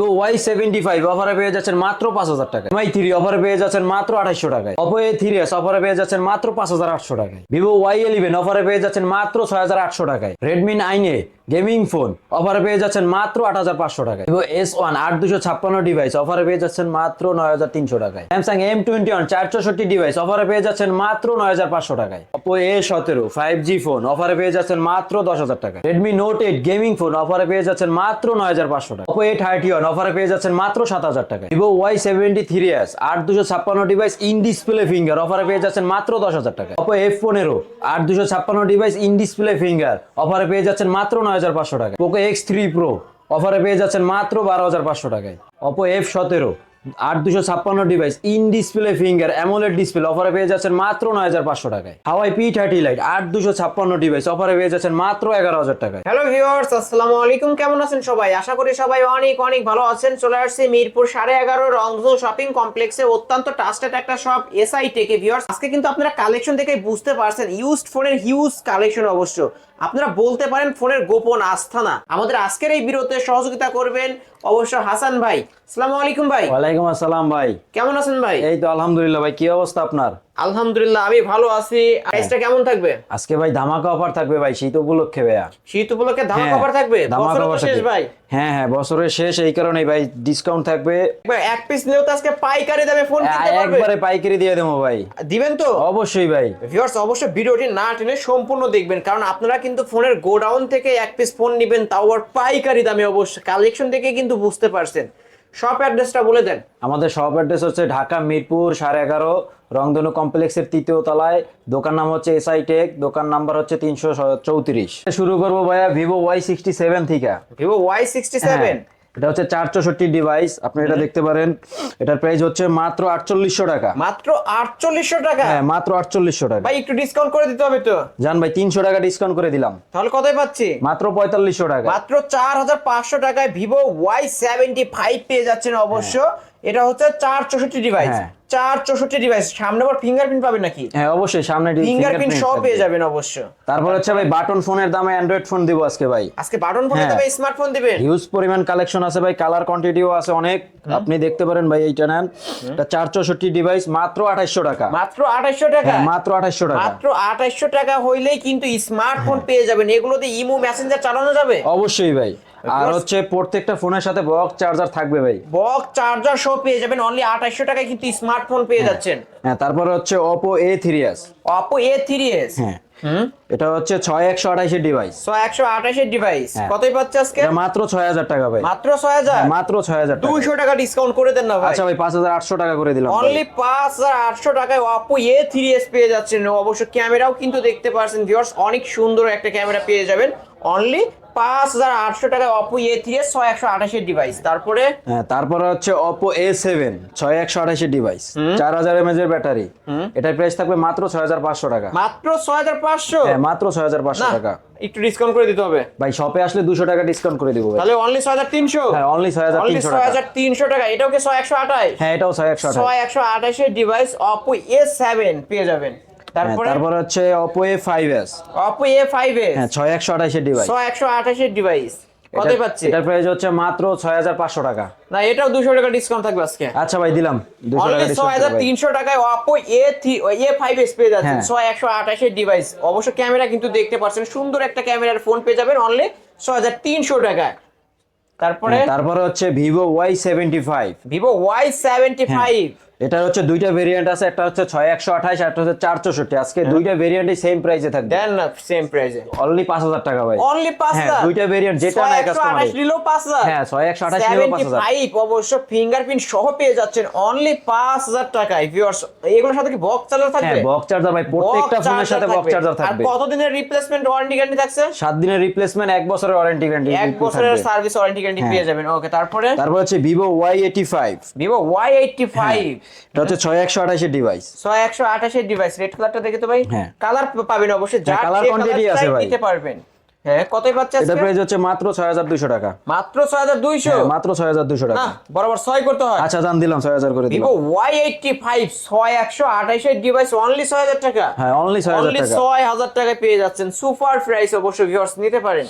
Vivo Y seventy five অফারে পেয়ে যাচ্ছেন মাত্র পাঁচ হাজার টাকা এমআই থ্রি অফারে পেয়ে যাচ্ছেন মাত্র আঠাইশশো টাকায়। অপো এ থ্রি এস অফারে পেয়ে যাচ্ছেন মাত্র পাঁচ হাজার আটশো টাকায়। ভিভো ওয়াই ইলেভেন অফারে পেয়ে যাচ্ছেন মাত্র ছয় হাজার আটশো টাকায়। Redmi nine A gaming phone অফারে পেয়ে যাচ্ছেন মাত্র আট হাজার পাঁচশো টাকায়। ভিভো এস ওয়ান আট দুশো ছাপ্পান্ন ডিভাইস অফারে পেয়ে যাচ্ছেন মাত্র নয় হাজার তিনশো টাকায়। স্যামসাং এম টোয়েন্টি ওয়ান চার চৌষট্টি ডিভাইস অফারে পেয়ে যাচ্ছেন মাত্র নয় হাজার পাঁচশো টাকায়। অপো এ সতেরো ফাইভ জি ফোন অফারে পেয়ে যাচ্ছেন মাত্র দশ হাজার টাকায়। Redmi note eight gaming phone অফারে পেয়ে যাচ্ছেন মাত্র নয় হাজার পাঁচশো টাকা অপো এ থার্টি ওয়ান অফারে পেয়ে যাচ্ছেন মাত্র সাত হাজার টাকা Vivo Y seventy three S আট দুশো ছাপ্পান্ন ডিভাইস ইন ডিসপ্লে ফিঙ্গার অফারে পেয়ে যাচ্ছেন মাত্র দশ হাজার টাকা অপো এফ পনেরো, আট দুশো ছাপ্পান্ন ডিভাইস ইন ডিসপ্লে ফিঙ্গার অফারে পেয়ে যাচ্ছেন মাত্র নয় হাজার পাঁচশো টাকা পোকো এক্স থ্রি প্রো অফারে পেয়ে যাচ্ছেন মাত্র বারো হাজার পাঁচশো টাকায়। অপো এফ সতেরো আট দুশো ছাপ্পান্ন device in display finger AMOLED display অফারে পেয়ে যাচ্ছেন মাত্র নয় হাজার পাঁচশো টাকায়। হাওয়াই পি থার্টি লাইট আট দুশো ছাপ্পান্ন ডিভাইস অফারে পেয়ে যাচ্ছেন মাত্র এগারো হাজার টাকায়। হ্যালো ভিউয়ার্স আসসালামু আলাইকুম, কেমন আছেন সবাই? আশা করি সবাই অনেক অনেক ভালো আছেন। চলে আসছি মিরপুর সাড়ে এগারো রংধনু শপিং কমপ্লেক্সে অত্যন্ত ট্রাস্টেড একটা শপ এসআই টেকে ভিউয়ার্স আজকে কিন্তু আপনারা কালেকশন দেখে বুঝতে পারছেন ইউজড ফোনের হিউজ কালেকশন অবশ্য। আপনারা বলতে পারেন ফোনের গোপন আস্থানা আমাদের আজকের এই বিরতে সহযোগিতা করবেন অবশ্য হাসান ভাই। আসসালামু আলাইকুম ভাই। ওয়ালাইকুম আসসালাম ভাই। কেমন আছেন ভাই? এই তো আলহামদুলিল্লাহ ভাই কি অবস্থা আপনার? আলহামদুলিল্লাহ আমি ভালো আছি। প্রাইসটা কেমন থাকবে? আজকে ভাই ধামাকা অফার থাকবে ভাই শীত উপলক্ষে ভাইয়া। শীত উপলক্ষে ধামাকা হ্যাঁ, অফার থাকবে? ধামাকা বছরের শেষ ভাই। হ্যাঁ হ্যাঁ বছরের শেষ এই কারণে ভাই ডিসকাউন্ট থাকবে। এক পিস নিলেও তো আজকে পাইকারি দামে ফোন কিনতে পারবে। একবারে পাইকারি দিয়ে দেবো ভাই। দিবেন তো? অবশ্যই ভাই। ভিউয়ার্স অবশ্যই ভিডিওটি না টেনে সম্পূর্ণ দেখবেন কারণ আপনারা কিন্তু ফোনের গোডাউন থেকে এক পিস ফোন নেবেন তাও আবার পাইকারি দামে অবশ্যই। কালেকশন দেখে কিন্তু বুঝতে পারছেন। শপ অ্যাড্রেসটা বলে দেন। আমাদের শপ অ্যাড্রেস হচ্ছে ঢাকা মিরপুর সাড়ে এগারো রংধনু কমপ্লেক্সের তৃতীয় তলায়। দোকান নাম হচ্ছে এস আই টেক দোকান নাম্বার হচ্ছে তিনশো চৌত্রিশ। শুরু করব ভাইয়া ভিভো ওয়াই সিক্সটি সেভেন থেকে। ভিভো ওয়াই সিক্সটি সেভেন এটা হচ্ছে চার চৌষট্টি ডিভাইস আপনি এটা দেখতে পারেন। এটার প্রাইস হচ্ছে মাত্র আটচল্লিশশো টাকা। মাত্র আটচল্লিশশো টাকা? হ্যাঁ মাত্র আটচল্লিশশো টাকা। ভাই একটু ডিসকাউন্ট করে দিতে হবে তো। জান ভাই তিনশো টাকা ডিসকাউন্ট করে দিলাম। তাহলে কতই পাচ্ছি? মাত্র পঁয়তাল্লিশশো টাকা। মাত্র চার হাজার পাঁচশো টাকায় ভিভো ওয়াই সেভেন্টি ফাইভ পেয়ে যাচ্ছেন অবশ্য। এটা হচ্ছে চার চৌষট্টি ডিভাইস হ্যাঁ। চার চৌষট্টি ডিভাইস সামনে আবার ফিঙ্গারপ্রিন্ট পাবেন নাকি? হ্যাঁ অবশ্যই সামনে ফিঙ্গারপ্রিন্ট থাকবে। পেয়ে যাবেন অবশ্য তারপর হচ্ছে ভাই বাটন ফোনের দামে অ্যান্ড্রয়েড ফোন দিব আজকে ভাই। আজকে বাটন ফোনে হ্যাঁ। তবে স্মার্টফোন দিবেন। হিউজ পরিমাণ কালেকশন আছে ভাই কালার কোয়ান্টিটিও আছে অনেক। আপনি দেখতে পারেন ভাই এইটা নেন। এটা চার চৌষট্টি ডিভাইস মাত্র আঠাইশশো টাকা। মাত্র আঠাইশশো টাকা? হ্যাঁ, মাত্র আঠাইশশো টাকা। মাত্র আঠাইশশো টাকা হইলেই কিন্তু স্মার্টফোন পেয়ে যাবেন। এগুলোতে ইমো মেসেঞ্জার চালানো যাবে? অবশ্যই ভাই। আর হচ্ছে প্রত্যেকটা ফোনের সাথে বক্স চার্জার থাকবে ভাই। বক চার্জার সহ পেয়ে যাবেন অনলি আঠাইশশো টাকায় কিন্তু স্মার্টফোন পেয়ে যাচ্ছেন। হ্যাঁ তারপরে হচ্ছে Oppo A three S Oppo A three S হ্যাঁ। এটা হচ্ছে ছয় একশো আঠাইশের ডিভাইস ছয় একশো আঠাশের ডিভাইস হ্যাঁ। কতই পাচ্ছে আজকে? মাত্র ছয় হাজার টাকা ভাই। মাত্র ছয় হাজার? মাত্র ছয় হাজার দুইশো টাকা ডিসকাউন্ট করে দেন না ভাই। আচ্ছা ভাই পাঁচ হাজার আটশো টাকা করে দিলাম অনলি পাঁচ হাজার আটশো টাকায় অপো এ থ্রি এস পেয়ে যাচ্ছেন। অবশ্য ক্যামেরাও কিন্তু দেখতে পারছেন ভিউয়ার্স অনেক সুন্দর একটা ক্যামেরা পেয়ে যাবেন। অনলি পাঁচ হাজার আটশো টাকায় অপো এ থ্রি এস ছয় একশো আঠাশের ডিভাইস তারপরে? হ্যাঁ তারপরে হচ্ছে অপো এ সেভেন ছয় একশো আঠাশের ডিভাইস চার হাজার এমএজ এর ব্যাটারি এটার প্রাইস থাকবে মাত্র ছয় হাজার পাঁচশো টাকা। মাত্র ছয় হাজার পাঁচশো? হ্যাঁ মাত্র ছয় হাজার পাঁচশো টাকা। একটু ডিসকাউন্ট করে দিতে হবে। ভাই শপে আসলে দুশো টাকা ডিসকাউন্ট করে দিব তাহলে অনলি ছয় হাজার তিনশো? হ্যাঁ অনলি ছয় হাজার অনলি তিনশো ছয় টাকা। হাজার তিনশো টাকা। এটাও কি ছয় একশো আঠাশ হ্যাঁ এটাও ছয় একশো ছয় একশো আঠাশের ডিভাইস অপো এ সেভেন পেয়ে যাবেন। হ্যাঁ, তারপরে? তারপর হচ্ছে Oppo A5s Oppo A5s হ্যাঁ 6128 এর ডিভাইস 6128 এর ডিভাইস কতই পাচ্ছি? এটার প্রাইস হচ্ছে মাত্র 6500 টাকা। না এটাও 200 টাকা ডিসকাউন্ট থাকবে আজকে। আচ্ছা ভাই দিলাম। 200 টাকা ডিসকাউন্ট 6300 টাকায় Oppo A3 A5s পেয়ে যাচ্ছেন 6128 এর ডিভাইস অবশ্য ক্যামেরা কিন্তু দেখতে পাচ্ছেন সুন্দর একটা ক্যামেরার ফোন পেয়ে যাবেন অনলি 6300 টাকায়। তারপরে? হ্যাঁ, তারপরে হচ্ছে Vivo Y75 Vivo Y75 এটার হচ্ছে দুইটা ভেরিয়েন্ট আছে একটা হচ্ছে ছয় একশো আঠাশ একটা হচ্ছে চার চৌষট্টি আজকে হ্যাঁ। দুইটা ভেরিয়েন্টই সেম প্রাইসে থাকবে। দেন না সেম প্রাইসে অনলি পাঁচ হাজার টাকা ভাই। অনলি পাঁচ হাজার? হ্যাঁ, দুইটা ভেরিয়েন্ট যেটা নাই কাস্টমার নিলেও পাঁচ হাজার? হ্যাঁ ছয় একশো আঠাশ নিলেও পাঁচ হাজার। ফাইভ অবশ্য ফিঙ্গারপ্রিন্ট সহ পেয়ে যাচ্ছেন অনলি পাঁচ হাজার টাকায় ভিউয়ার্স এগুলোর সাথে কি বক্স চার্জার থাকবে? হ্যাঁ বক্স চার্জার ভাই প্রত্যেকটা ফোনের সাথে বক্স চার্জার থাকবে। আর কতদিনের রিপ্লেসমেন্ট ওয়ারেন্টি গ্যারান্টি থাকছে? সাত দিনের রিপ্লেসমেন্ট এক বছরের ওয়ারেন্টি গ্যারান্টি এক বছরের সার্ভিস ওয়ারেন্টি গ্যারান্টি পেয়ে যাবেন। ওকে তারপরে? তারপর হচ্ছে Vivo Y eighty five Vivo Y eighty five এটা হচ্ছে ছয় একশো আঠাশের ডিভাইস ছয় একশো আঠাশের ডিভাইস রেড কালারটা দেখে তো ভাই হ্যাঁ। কালার পাবেন অবশ্যই। যা colour quantity আছে ভাই। নিতে পারবেন। হ্যাঁ কতই পাচ্ছে এটা প্রাইস হচ্ছে মাত্র ছয় হাজার দুশো টাকা। মাত্র ছয় হাজার দুইশো? হ্যাঁ, মাত্র ছয় হাজার দুশো টাকা। না বরাবর ছয় করতে হয়। আচ্ছা দাম দিলাম ছয় হাজার করে ভিভো দিলাম ফাইভ ছয় একশো আঠাশের ডিভাইস অনলি ছয় হাজার টাকা। হ্যাঁ অনলি ছয় হাজার অনলি টাকা। ছয় হাজার টাকায় পেয়ে যাচ্ছেন। সুপার প্রাইস অবশ্যই ভিউয়ার্স নিতে পারেন।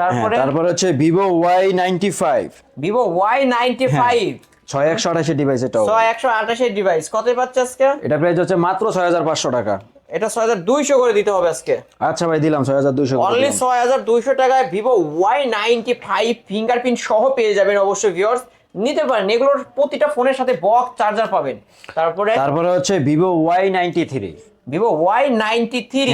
তারপরে? তারপরে হচ্ছে Vivo Y ninety five Vivo Y ninety five ছয় একশো আঠাশি ডিভাইস এটাও ছয় একশো আঠাশের ডিভাইস কত পাচ্ছে আজকে? এটা প্রাইস হচ্ছে মাত্র ছয় হাজার পাঁচশো টাকা। এটা ছয় হাজার দুইশো করে দিতে হবে আজকে। আচ্ছা ভাই দিলাম ছয় হাজার দুইশো অনলি ছয় হাজার দুইশো টাকায় Vivo Y ninety five fingerprint সহ পেয়ে যাবেন অবশ্যই ভিউয়ার্স নিতে পারেন এগুলোর প্রতিটা ফোনের সাথে বক্স চার্জার পাবেন। তারপরে? তারপরে হচ্ছে Vivo Y ninety three Vivo Y ninety three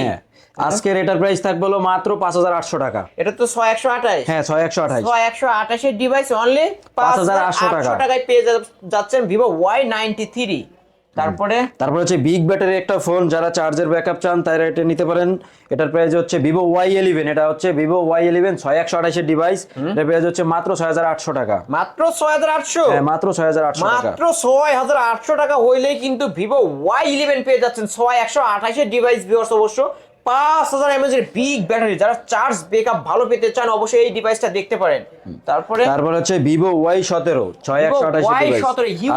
আজকের এটার প্রাইস থাকবে হলো মাত্র পাঁচ হাজার আটশো টাকা। এটা তো ছয় একশো আঠাশ। হ্যাঁ ছয় একশো আঠাইশ ছয় একশো আঠাশের ডিভাইস অনলি পাঁচ হাজার আটশো 5,800 টাকা। টাকায় পেয়ে যাচ্ছেন ভিভো ওয়াই নাইনটি থ্রি তারপরে? তারপর হচ্ছে বিগ ব্যাটারি একটা ফোন যারা চার্জের ব্যাকআপ চান তারা এটা নিতে পারেন। এটার প্রাইস হচ্ছে ভিভো ওয়াই ইলেভেন এটা হচ্ছে ভিভো ওয়াই ইলেভেন ছয় একশো আঠাশের ডিভাইস এটার প্রাইস হচ্ছে মাত্র ছয় হাজার আটশো টাকা। মাত্র ছয় হাজার আটশো? হ্যাঁ মাত্র ছয় হাজার আটশো টাকা। মাত্র ছয় হাজার আটশো টাকা হইলেই কিন্তু ভিভো ওয়াই ইলেভেন পেয়ে যাচ্ছেন। ছয় একশো আঠাশের ডিভাইস ভিউয়ার্স অবশ্য পাঁচ হাজার এমএজ এর বিগ ব্যাটারি যারা চার্জ ব্যাকআপ ভালো পেতে চান অবশ্যই এই ডিভাইসটা দেখতে পারেন। তারপরে? তারপর হচ্ছে ভিভো ওয়াই সতেরো ছয় একশো আঠাশি Y17 huge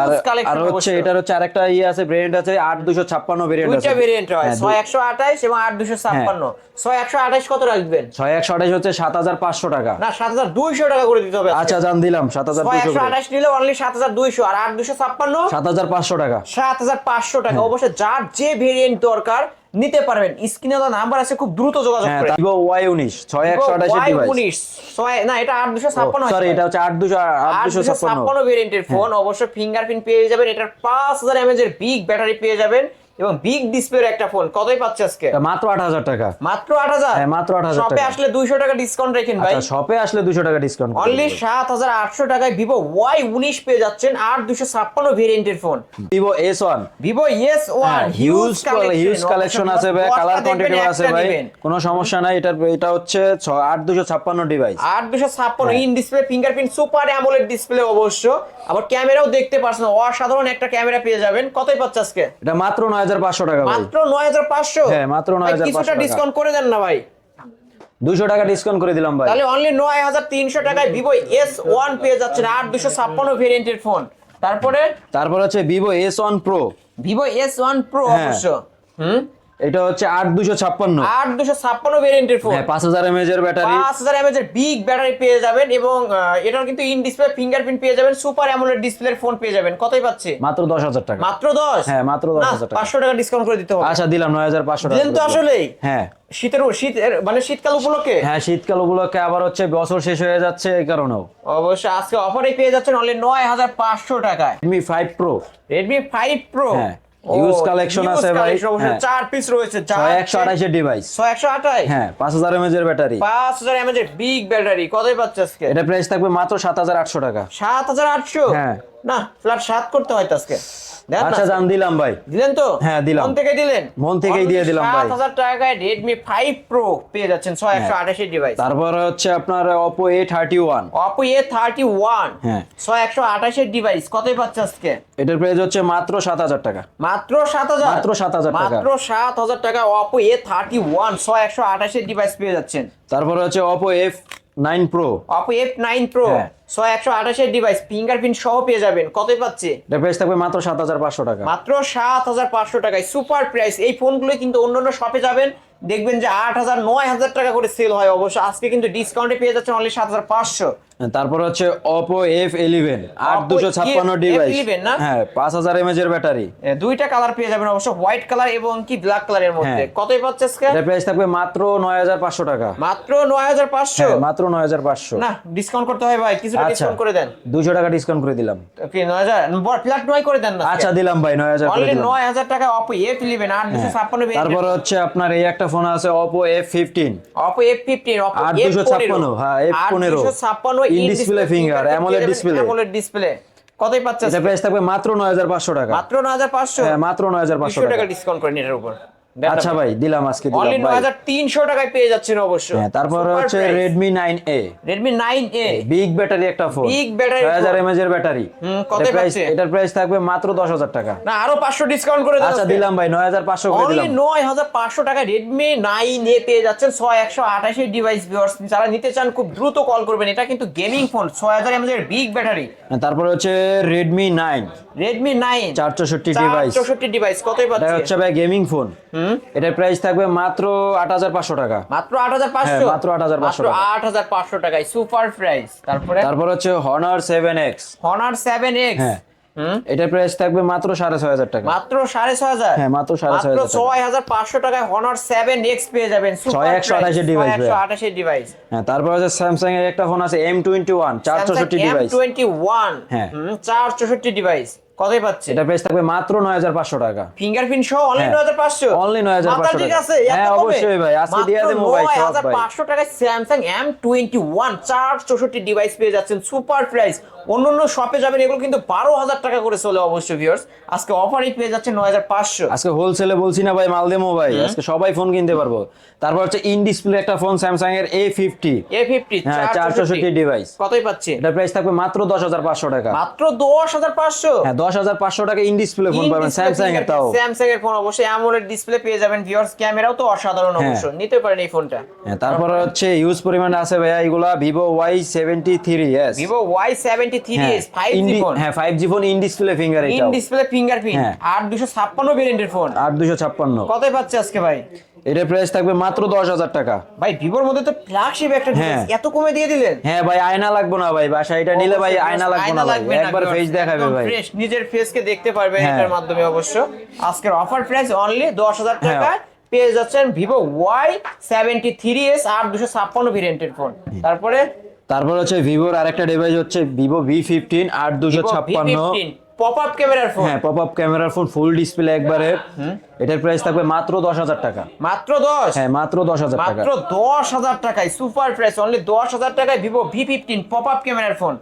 আর হচ্ছে এটার হচ্ছে আরেকটা ইয়ে আছে ভেরিয়েন্ট আছে আট দুশো ছাপ্পান্ন ভেরিয়েন্ট আছে। ভেরিয়েন্ট হয় হ্যাঁ, ছয় একশো আঠাশ এবং আট দুশো ছাপ্পান্ন। ছয় একশো আঠাশ কত রাখবেন? ছয় একশো আঠাশ হচ্ছে সাত হাজার পাঁচশো টাকা। না সাত হাজার দুইশো টাকা করে দিতে হবে আচ্ছা জান দিলাম সাত হাজার একশো আঠাশ নিলে অনলি সাত হাজার দুইশো আর আট দুশো ছাপ্পান্ন? সাত হাজার পাঁচশো টাকা। সাত হাজার পাঁচশো টাকা। হ্যাঁ। অবশ্যই যার যে ভেরিয়েন্ট দরকার নিতে পারবেন। স্ক্রিনে তো নাম্বার আছে খুব দ্রুত যোগাযোগ হ্যাঁ করে। ভিভো ওয়াই উনিশ ছয় একশো আঠাশের ডিভাইস উনিশ ছয় না এটা আট দুশো ছাপ্পান্ন সরি এটা হচ্ছে আট দুশো আট আট দুশো দুশো ছাপ্পান্ন। ছাপ্পান্ন ভেরিয়েন্টের ফোন অবশ্য ফিঙ্গারপ্রিন্ট পেয়ে যাবেন এটার পাঁচ হাজার এমএজ এর বিগ ব্যাটারি পেয়ে যাবেন। এবং বিগ ডিসপ্লের একটা ফোন কতই পাচ্ছে আজকে? মাত্র আট হাজার টাকা। মাত্র আট হাজার? হ্যাঁ, মাত্র 8,000 শপে আসলে দুইশো টাকা ডিসকাউন্ট রেখেন ভাই। আচ্ছা শপে আসলে দুশো টাকা ডিসকাউন্ট অনলি সাত হাজার আটশো টাকায় ভিভো ওয়াই উনিশ পেয়ে যাচ্ছেন আর দুশো ছাপ্পান্ন ভেরিয়েন্টের phone Vivo S one Vivo S one huge huge collection আছে ভাই কালার কোয়ান্টিটি আছে ভাই। কোনো সমস্যা নাই এটা এটা হচ্ছে আট দুশো ছাপ্পান্ন ডিভাইস আট দুশো ছাপ্পান্ন। In display fingerprint super AMOLED display অবশ্য। আবার ক্যামেরাও দেখতে পারছেন অসাধারণ একটা ক্যামেরা পেয়ে যাবেন। কতই পাচ্ছে আজকে? এটা মাত্র নয় হাজার পাঁচশো টাকা ভাই। মাত্র নয় হাজার পাঁচশো? হ্যাঁ, মাত্র 9,500 কিছুটা ডিসকাউন্ট করে দেন না ভাই। দুশো টাকা ডিসকাউন্ট করে দিলাম ভাই। তাহলে অনলি নয় হাজার তিনশো টাকায় ভিভো এস ওয়ান পেয়ে যাচ্ছেন আট দুশো ছাপ্পান্ন ভেরিয়েন্টের ফোন তারপরে? তারপর হচ্ছে one pro Vivo S one pro হ্যাঁ। অবশ্য। হুম? এটা হচ্ছে আট দুশো ছাপ্পান্ন। আট দুশো ছাপ্পান্ন ভেরিয়েন্টের ফোন হ্যাঁ পাঁচ হাজার এমএজ এর ব্যাটারি পাঁচ হাজার এমএজ এর বিগ ব্যাটারি পেয়ে যাবেন এবং এটার কিন্তু ইন ডিসপ্লে ফিঙ্গারপ্রিন্ট পেয়ে যাবেন সুপার অ্যামোলেড ডিসপ্লের ফোন পেয়ে যাবেন। কতই পাচ্ছে? মাত্র দশ হাজার টাকা। মাত্র দশ? হ্যাঁ, মাত্র 10,000 টাকা। পাঁচশো টাকা ডিসকাউন্ট করে দিতে হবে। আচ্ছা দিলাম নয় হাজার পাঁচশো টাকা তো আসলেই? হ্যাঁ। শীতের শীত মানে শীতকাল উপলক্ষে? হ্যাঁ শীতকাল উপলক্ষে আবার হচ্ছে বছর শেষ হয়ে যাচ্ছে এই কারণেও। অবশ্যই আজকে অফারে পেয়ে যাচ্ছেন অনলি নয় হাজার পাঁচশো টাকায়। Redmi five pro Redmi five pro হ্যাঁ, huge কালেকশন আছে ভাই, হ্যাঁ। চার পিস রয়েছে চার একশো আঠাশের ডিভাইস ছয় একশো আঠাশ হ্যাঁ পাঁচ হাজার এমএজ এর ব্যাটারি পাঁচ হাজার এমএজ এর বিগ ব্যাটারি কতই পাচ্ছে আজকে? এটা প্রাইস থাকবে মাত্র সাত হাজার আটশো টাকা। সাত হাজার আটশো? হ্যাঁ। না ফ্ল্যাট 7 করতে হয় তো আজকে। আচ্ছা জান দিলাম ভাই। দিলেন তো? হ্যাঁ, দিলাম। মন থেকে দিলেন? মন থেকেই দিয়ে দিলাম ভাই। সাত হাজার টাকায় রেডমি ফাইভ প্রো পেয়ে যাচ্ছেন ছয় একশো আঠাশের ডিভাইস তারপরে হচ্ছে আপনার অপো এ থার্টি ওয়ান হ্যাঁ। ছয় একশো আঠাশের ডিভাইস কতই পাচ্ছে আজকে? এটার প্রাইস হচ্ছে মাত্র সাত হাজার টাকা। মাত্র সাত হাজার? মাত্র 7,000 টাকা। মাত্র সাত হাজার টাকা অপো এ থার্টি ওয়ান ছয় একশো আঠাশের ডিভাইস পেয়ে যাচ্ছেন। তারপরে হচ্ছে Oppo F nine pro. Oppo F nine pro. ছয় একশো আঠাশের ডিভাইস ফিঙ্গারপ্রিন্ট সহ পেয়ে যাবেন। কতই পাচ্ছে? এটা প্রাইস থাকবে মাত্র সাত হাজার পাঁচশো টাকা। মাত্র সাত হাজার পাঁচশো টাকায়। সুপার প্রাইস এই ফোনগুলো কিন্তু অন্যান্য শপে যাবেন। দেখবেন যে আট হাজার নয় হাজার টাকা করে সেল হয় অবশ্য। আজকে কিন্তু ডিসকাউন্টে পেয়ে যাচ্ছে অনলি সাত হাজার পাঁচশো। তারপর হচ্ছে অপো এফ ইলেভেন আট দুশো ছাপ্পান্ন ডিভাইস হ্যাঁ পাঁচ হাজার এমএজ এর ব্যাটারি দুইটা কালার পেয়ে যাবেন অবশ্য হোয়াইট কালার এবং কি ব্ল্যাক কালারের মধ্যে। হ্যাঁ। কতই পাচ্ছে প্রাইস থাকবে মাত্র নয় হাজার পাঁচশো টাকা। মাত্র নয় হাজার পাঁচশো? হ্যাঁ মাত্র নয় হাজার পাঁচশো। না ডিসকাউন্ট করতে হয় ভাই আচ্ছা ডিসকাউন্ট করে দেন। দুশো টাকা ডিসকাউন্ট করে দিলাম। ওকে নয় হাজার ফ্ল্যাট নয় করে দেন না আচ্ছা দিলাম ভাই নয় হাজার নয় হাজার টাকা অপো এফ ইলেভেন আট দুশো। ছাপ্পান্ন তারপর হচ্ছে আপনার এই একটা ফোন আছে Oppo F fifteen Oppo F fifteen Oppo আট দুশো ছাপ্পান্ন, হ্যাঁ, F15 ছাপ্পান্ন in display finger AMOLED display AMOLED display কতই পাচ্ছে এটা প্রাইস থাকবে মাত্র নয় হাজার পাঁচশো টাকা। মাত্র নয় হাজার পাঁচশো? হ্যাঁ মাত্র নয় হাজার পাঁচশো দুশো টাকা ডিসকাউন্ট করে নিন এটার উপর। আচ্ছা ভাই দিলাম আজকে অনলি দিলাম হাজার তিনশো টাকায় পেয়ে যাচ্ছেন অবশ্য হ্যাঁ তারপর হচ্ছে এ Redmi nine A big battery একটা ফোন ছয় হাজার phone। এমএজ এর ব্যাটারি হুম, কতই প্রাইস এটার প্রাইস থাকবে মাত্র দশ হাজার টাকা। না আরও পাঁচশো ডিসকাউন্ট করে আচ্ছা দিলাম ভাই নয় হাজার পাঁচশো করে দিলাম। নয় হাজার পাঁচশো টাকা রেডমি নাইন এ পেয়ে যাচ্ছেন ছয় একশো আঠাশের ডিভাইস ভিউয়ার্স যারা নিতে চান খুব দ্রুত কল করবেন। এটা কিন্তু গেমিং ফোন ছয় হাজার এমএজ এর বিগ ব্যাটারি হ্যাঁ, তারপর হচ্ছে রেডমি নাইন রেডমি নাইন চার চৌষট্টি ডিভাইস চৌষট্টি ডিভাইস কতই এটা হচ্ছে ভাই গেমিং ফোন এটার প্রাইস থাকবে মাত্র আট হাজার পাঁচশো টাকা। মাত্র আট হাজার পাঁচশো? হ্যাঁ, মাত্র আট হাজার পাঁচশো আট হাজার পাঁচশো টাকায় সুপার প্রাইস তারপরে? তারপর হচ্ছে Honor seven X Honor seven X এটার প্রাইস থাকবে মাত্র সাড়ে ছয় হাজার টাকা। মাত্র সাড়ে ছয় হাজার? হ্যাঁ, মাত্র সাড়ে ছয় হাজার ছয় হাজার পাঁচশো টাকায় হনার সেভেন এক্স পেয়ে যাবেন। ছয় একশো আঠাশের ভাই। একশো আঠাশের ডিভাইস হ্যাঁ তারপর হচ্ছে স্যামসাং এর একটা ফোন আছে এম টোয়েন্টি ওয়ান চার চৌষট্টি ডিভাইস টোয়েন্টি ওয়ান হ্যাঁ। চার চৌষট্টি ডিভাইস কতই পাচ্ছে? এটা প্রাইস থাকবে মাত্র নয় হাজার পাঁচশো টাকা। ফিঙ্গারপ্রিন্ট সহ অনলি হ্যাঁ। নয় হাজার পাঁচশো। 9,500 ঠিক আছে? হ্যাঁ, অবশ্যই ভাই, আজকে দিয়ে দেবো ভাই, সব 9,500 টাকায় ওয়ান চার চৌষট্টি ডিভাইস পেয়ে যাচ্ছেন। সুপার প্রাইস অন্য অন্য শপে যাবেন এগুলো কিন্তু বারো হাজার টাকা করে চলে অবশ্যই ভিউয়ার্স আজকে অফারই পেয়ে যাচ্ছে নয় হাজার পাঁচশো। আজকে হোলসেলে বলছি না ভাই মাল দেমো ভাই। আজকে সবাই ফোন কিনতে পারব। তারপর হচ্ছে ইন ডিসপ্লে একটা ফোন স্যামসাং এর এ ফিফটি এ ফিফটি হ্যাঁ চার চৌষট্টি। ডিভাইস কতই পাচ্ছে? এটার প্রাইস থাকবে মাত্র দশ হাজার পাঁচশো টাকা। মাত্র দশ হাজার পাঁচশো। হ্যাঁ দশ হাজার পাঁচশো টাকা ইন ডিসপ্লে ফোন পাবেন স্যামসাং এর তাও। স্যামসাং এর ফোন অবশ্যই অ্যামোলেড ডিসপ্লে পেয়ে যাবেন ভিউয়ার্স ক্যামেরাও তো অসাধারণ হ্যাঁ। অবশ্য নিতে পারেন এই ফোনটা হ্যাঁ তারপর হচ্ছে ইউজ পরিমাণ আছে ভাইয়া এগুলা Vivo Y seventy three S Vivo Y seventy three S five G phone হ্যাঁ five G phone in display finger in display fingerprint হ্যাঁ। আর দুশো ছাপ্পান্ন ভেরিয়েন্টের ফোন আট দুশো ছাপ্পান্ন। কতই পাচ্ছে আজকে ভাই? এটার প্রাইস থাকবে মাত্র দশ হাজার টাকা। ভাই ভিভোর মধ্যে তো ফ্ল্যাগশিপ একটা হ্যাঁ। এত কমে দিয়ে দিলেন। হ্যাঁ ভাই আয়না লাগবে না ভাই বাসা এটা নিলে ভাই আয়না লাগবে না ভাই একবার ফেস দেখাবে ভাই। fresh, নিজের ফেসকে দেখতে পারবে হ্যাঁ। এটার মাধ্যমে অবশ্য। আজকের অফার প্রাইস অনলি দশ হাজার হ্যাঁ। টাকায় পেয়ে যাচ্ছেন Vivo Y seventy three S আর দুশো ছাপ্পান্ন ভেরিয়েন্টের ফোন তারপরে? তারপর হচ্ছে ভিভোর আরেকটা ডিভাইস হচ্ছে ভিভো ভি ফিফটিন আট দুশো ছাপ্পান্ন পপ আপ ক্যামেরার ফোন হ্যাঁ পপ আপ ক্যামেরার ফোন ফুল ডিসপ্লে একবারে এটার প্রাইস থাকবে মাত্র দশ হাজার টাকা। মাত্র দশ? হ্যাঁ মাত্র দশ হাজার টাকা। মাত্র দশ হাজার টাকায় সুপার প্রাইস অনলি দশ হাজার টাকায় Vivo V fifteen pop up ক্যামেরার ফোন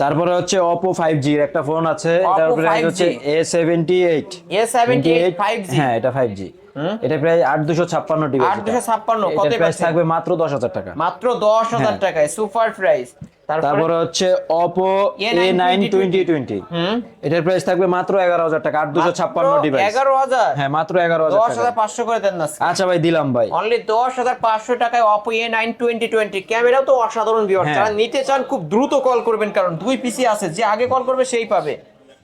তারপরে হচ্ছে অপো ফাইভ জি একটা ফোন আছে। এটার প্রাইস হচ্ছে A seventy eight A seventy eight five G হ্যাঁ এটা ফাইভ জি এটা প্রায় আট দুশো ছাপ্পান্ন ডিভাইস 856 কত প্রাইস থাকবে মাত্র দশ হাজার টাকা। মাত্র দশ হাজার হ্যাঁ। টাকায় সুপার প্রাইস তারপরে? হচ্ছে Oppo A A9 nine twenty twenty হুম। এটার প্রাইস থাকবে মাত্র এগারো হাজার টাকা আট দুশো ছাপ্পান্ন ডিভাইস এগারো হাজার? হ্যাঁ মাত্র এগারো হাজার দশ টাকা। হাজার পাঁচশো করে দেন না আচ্ছা ভাই দিলাম ভাই। অনলি দশ হাজার পাঁচশো টাকায় Oppo A nine twenty twenty ক্যামেরাও তো অসাধারণ ভিউয়ার হ্যাঁ। যারা নিতে চান খুব দ্রুত কল করবেন কারণ দুই পিসি আছে। যে আগে কল করবে সেই পাবে।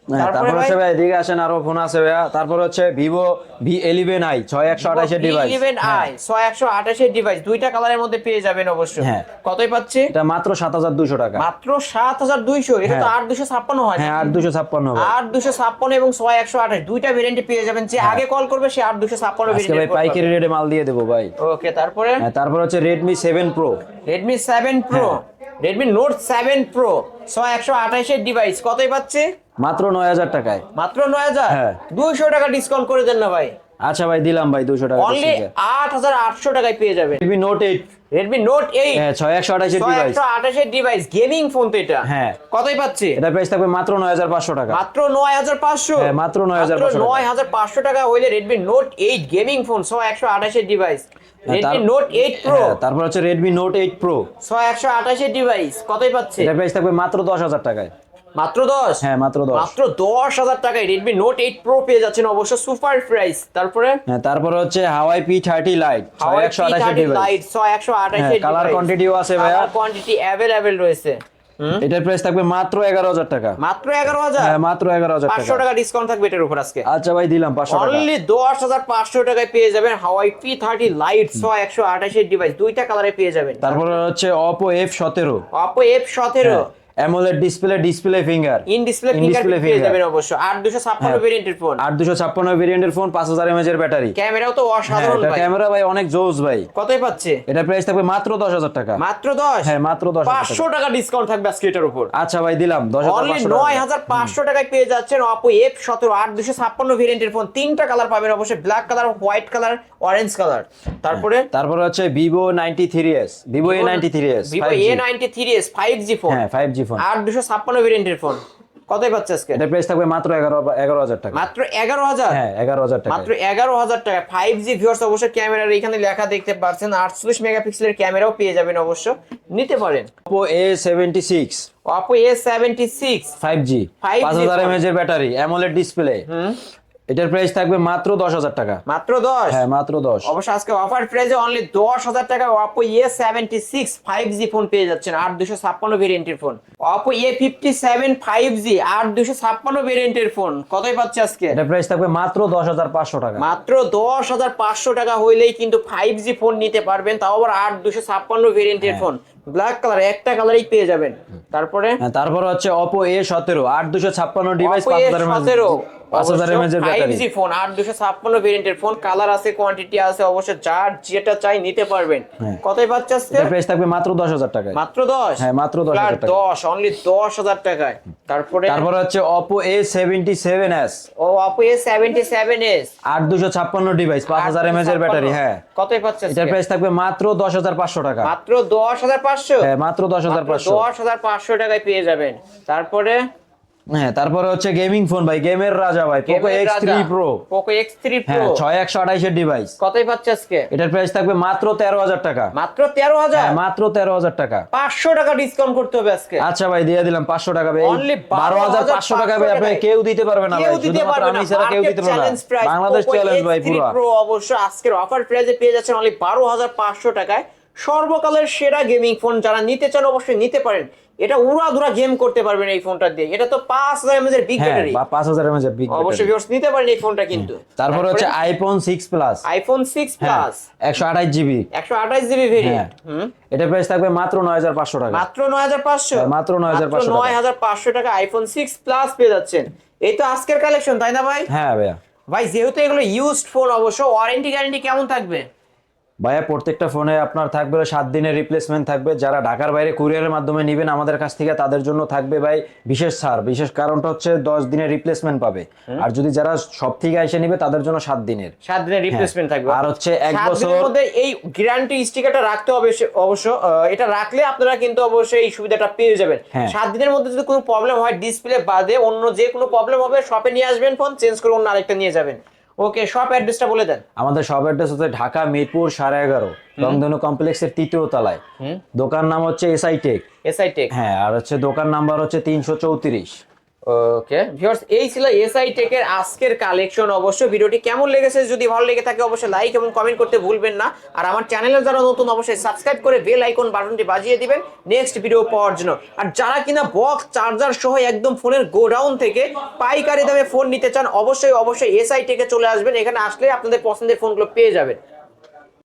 তারপরে ভাই এদিকে আসেন আরও ফোন আছে ভাইয়া। তারপর হচ্ছে ভিভো ভি ইলেভেন আই ছয় একশো আঠাশের ডিভাইস ইলেভেন আই ছয় একশো আঠাশের ডিভাইস দুইটা কালারের মধ্যে পেয়ে যাবেন অবশ্যই। হ্যাঁ। কতই পাচ্ছে? এটা মাত্র সাত হাজার টাকা। মাত্র সাত হাজার দুইশো। এটা তো হ্যাঁ। আট দুশো ছাপ্পান্ন হয় হ্যাঁ আট দুশো ছাপ্পান্ন আট দুশো ছাপ্পান্ন এবং ছয় একশো আঠাশ। দুইটা ভেরিয়েন্টে পেয়ে যাবেন যে আগে কল করবে সে আট দুশো ছাপ্পান্ন হ্যাঁ। ভাই পাইকারি রেটে মাল দিয়ে দেবো ভাই। ওকে তারপরে? হ্যাঁ, তারপর হচ্ছে Redmi seven pro Redmi seven pro হ্যাঁ। রেডমি নোট সেভেন প্রো ছয় একশো আঠাশের ডিভাইস কতই পাচ্ছে? মাত্র নয় হাজার টাকায়। মাত্র নয় হাজার? হ্যাঁ। দুইশো টাকা ডিসকাউন্ট করে দেন না ভাই। আচ্ছা ভাই দিলাম ভাই দুশো টাকা অনলি আট হাজার আটশো টাকায় পেয়ে যাবেন। Redmi note eight Redmi note eight হ্যাঁ ছয় একশো আঠাশের ডিভাইস আঠাশের ডিভাইস গেমিং ফোন তো এটা। হ্যাঁ। কতই পাচ্ছে? এটা প্রাইস থাকবে মাত্র নয় হাজার পাঁচশো টাকা। মাত্র নয় হাজার পাঁচশো? হ্যাঁ, মাত্র 9,500 টাকা। নয় হাজার পাঁচশো টাকা হইলে Redmi note eight gaming phone ছয় একশো আঠাশের device Redmi note eight pro তারপর হচ্ছে রেডমি নোট এইট প্রো ছয় একশো আঠাশের ডিভাইস কতই পাচ্ছে? এটা প্রাইস থাকবে মাত্র দশ হাজার টাকায়। মাত্র দশ? হ্যাঁ মাত্র দশ। মাত্র দশ হাজার টাকায় রেডমি নোট এইট প্রো পেয়ে যাচ্ছেন অবশ্য সুপার প্রাইস তারপরে? হ্যাঁ তারপরে হচ্ছে হাওয়াই পি থার্টি লাইট ছয় একশো আঠাশের লাইট ছয় একশো আঠাশের হ্যাঁ, colour quantity-ও আছে ভাইয়া। কোয়ান্টিটি অ্যাভেলেবেল রয়েছে। এটার প্রাইস থাকবে মাত্র এগারো হাজার টাকা। মাত্র এগারো হাজার? হ্যাঁ মাত্র এগারো হাজার পাঁচশো টাকা। টাকা ডিসকাউন্ট থাকবে এটার উপর আজকে। আচ্ছা ভাই দিলাম পাঁচশো অনলি দশ হাজার পাঁচশো টাকায় পেয়ে যাবেন হাওয়াই পি থার্টি লাইট ছয় একশো আঠাশের ডিভাইস দুইটা কালারে পেয়ে যাবেন। তারপরে হচ্ছে অপো এফ সতেরো। অপো এফ সতেরো। AMOLED display display finger. In display finger পেয়ে যাবেন অবশ্য। আট দুশো ছাপ্পান্ন হ্যাঁ। ভেরিয়েন্টের ফোন আট দুশো ছাপ্পান্ন ভেরিয়েন্টের ফোন পাঁচ হাজার এর ব্যাটারি ক্যামেরাও তো হ্যাঁ অসাধারণ ভাই। ক্যামেরা ভাই অনেক জোস ভাই। কতই পাচ্ছে? এটা প্রাইস থাকবে মাত্র দশ হাজার টাকা। মাত্র দশ? হ্যাঁ মাত্র দশ হাজার পাঁচশো টাকা টাকা ডিসকাউন্ট থাকবে আজকে এটার উপর। আচ্ছা ভাই দিলাম। দশ হাজার অনলি পাঁচশো নয় টাকা। হাজার পাঁচশো টাকায় পেয়ে যাচ্ছেন অপো এফ সতেরো আট দুশো ছাপ্পান্ন ভেরিয়েন্টের ফোন তিনটা কালার পাবেন অবশ্যই। Black colour white colour orange colour তারপরে? তারপরে হচ্ছে Vivo A ninety three S five G phone হ্যাঁ ফাইভ জি ফোন। আট দুশো ছাপ্পান্ন ভেরিয়েন্টের ফোন। কতই পাচ্ছে আজকে? এটা প্রাইস থাকবে মাত্র এগারো এগারো হাজার টাকা। মাত্র এগারো হাজার? হ্যাঁ এগারো হাজার টাকা মাত্র এগারো হাজার টাকা ফাইভ জি ভিউয়ার্স অবশ্য ক্যামেরার এখানে লেখা দেখতে পাচ্ছেন। আটচল্লিশ মেগাপিক্সেলের ক্যামেরাও পেয়ে যাবেন অবশ্য। নিতে পারেন। Oppo A seventy six Oppo A seventy six five G 5G পাঁচ হাজার phone। এর ব্যাটারি অ্যামোলেড ডিসপ্লে এটার প্রাইস থাকবে মাত্র দশ হাজার টাকা। মাত্র দশ? হ্যাঁ মাত্র দশ। অবশ্য আজকে অফার প্রাইসে অনলি দশ হাজার টাকা Oppo A seventy six five G phone পেয়ে যাচ্ছেন আট দুশো ছাপ্পান্ন ভেরিয়েন্টের phone Oppo A fifty seven five G আট দুশো ছাপ্পান্ন ভেরিয়েন্টের ফোন কতই পাচ্ছে আজকে? এটা প্রাইস থাকবে মাত্র দশ হাজার পাঁচশো টাকা। মাত্র দশ হাজার পাঁচশো টাকা হইলেই কিন্তু ফাইভ জি ফোন নিতে পারবেন তাও আবার আট দুশো ছাপ্পান্ন ভেরিয়েন্টের ফোন ব্ল্যাক কালার একটা কালারই পেয়ে যাবেন। তারপরে? হ্যাঁ, তারপরে হচ্ছে অপো এ সতেরো আট দুশো ছাপ্পান্ন ডিভাইস সতেরো। 5000 এমএএইচ এর ব্যাটারি। 5G ফোন 8256 ভেরিয়েন্টের ফোন কালার আছে কোয়ান্টিটি আছে অবশ্য যার যেটা চাই নিতে থাকবে মাত্র দশ হাজার পাঁচশো টাকা। মাত্র দশ হাজার পাঁচশো? মাত্র দশ হাজার মাত্র দশ হাজার পাঁচশো টাকায় পেয়ে যাবেন। তারপরে হ্যাঁ তারপরে হচ্ছে গেমিং ফোন ভাই গেমের রাজা ভাই Poco X three pro Poco X3 হ্যাঁ Pro ছয় একশো আঠাইশের ডিভাইস কতই পাচ্ছে আজকে? এটার প্রাইস থাকবে মাত্র তেরো হাজার টাকা। মাত্র 13000 হ্যাঁ মাত্র তেরো হাজার টাকা। 500 টাকা ডিসকাউন্ট করতে হবে আজকে। আচ্ছা ভাই দিয়ে দিলাম পাঁচশো টাকা ভাই। বারো হাজার পাঁচশো টাকা ভাই আপনি কেউ দিতে পারবে না ভাই কেউ দিতে শুধুমাত্র পারবে না। আমি ছাড়া কেউ দিতে পারবে না। বাংলাদেশ চ্যালেঞ্জ ভাই পুরো। প্রো অবশ্য আজকের অফার প্রাইসে পেয়ে যাচ্ছেন অনলি বারো হাজার পাঁচশো টাকায়। সর্বকালের সেরা গেমিং ফোন যারা নিতে চান অবশ্যই নিতে পারেন। এটা উড়াধুরা গেম করতে পারবেন এই ফোনটা দিয়ে। এটা তো পাঁচ হাজার এমএজ এর বিগ হ্যাঁ ব্যাটারি বা পাঁচ হাজার এমএজ বিগ অবশ্যই viewers নিতে পারেন এই ফোনটা কিন্তু। তারপরে হচ্ছে iPhone six plus iPhone six plus একশো আঠাইশ জিবি একশো আঠাশ জিবি ভেরিয়েন্ট হ্যাঁ। এটার প্রাইস থাকবে মাত্র নয় হাজার পাঁচশো টাকা। মাত্র নয় হাজার পাঁচশো। হ্যাঁ, মাত্র 9,500 টাকা। নয় হাজার পাঁচশো টাকা আইফোন সিক্স প্লাস পেয়ে যাচ্ছেন। এই তো আজকের কালেকশন তাই না ভাই? হ্যাঁ ভাইয়া। ভাই যেহেতু এগুলো ইউজড ফোন অবশ্য ওয়ারেন্টি গ্যারান্টি কেমন থাকবে? ভাইয়া প্রত্যেকটা ফোনে আপনার থাকবে সাত দিনের রিপ্লেসমেন্ট থাকবে। যারা ঢাকার বাইরে কুরিয়ারের মাধ্যমে নেবেন আমাদের কাছ থেকে তাদের জন্য থাকবে ভাই বিশেষ ছাড়। বিশেষ কারণটা হচ্ছে দশ দিনের রিপ্লেসমেন্ট পাবে। আর যদি যারা সব থেকে এসে নিবে তাদের জন্য সাত দিনের। সাত দিনের রিপ্লেসমেন্ট থাকবে। আর হচ্ছে এক বছর- মধ্যে এই গ্যারান্টি স্টিকারটা রাখতে হবে অবশ্য এটা রাখলে আপনারা কিন্তু অবশ্যই এই সুবিধাটা পেয়ে যাবেন। হ্যাঁ। সাত দিনের মধ্যে যদি কোনো প্রবলেম হয় ডিসপ্লে বাদে অন্য যে কোনো প্রবলেম হবে শপে নিয়ে আসবেন ফোন চেঞ্জ করে অন্য আরেকটা নিয়ে যাবেন। ওকে শপ অ্যাড্রেসটা বলে দেন। আমাদের শপ অ্যাড্রেস হচ্ছে ঢাকা মিরপুর সাড়ে এগারো। রংধনু কমপ্লেক্সের তৃতীয় তলায়। দোকান নাম হচ্ছে এসআই টেক এসআই টেক হ্যাঁ আর হচ্ছে দোকান নাম্বার হচ্ছে তিনশো চৌত্রিশ। ওকে ভিউয়ার্স এই ছিল এসআই টেকের আজকের কালেকশন অবশ্য ভিডিওটি কেমন লেগেছে, যদি ভালো লেগে থাকে, অবশ্যই লাইক এবং কমেন্ট করতে ভুলবেন না। আর আমার চ্যানেলে যারা নতুন, অবশ্যই সাবস্ক্রাইব করে বেল আইকন বাটনটি বাজিয়ে দিবেন নেক্সট ভিডিও পাওয়ার জন্য। আর যারা কিনা বক্স চার্জার সহ একদম ফোনের গোডাউন থেকে পাইকারি দামে ফোন নিতে চান, অবশ্যই অবশ্যই এসআই টেকে চলে আসবেন। এখানে আসলে আপনাদের পছন্দের ফোনগুলো পেয়ে যাবেন।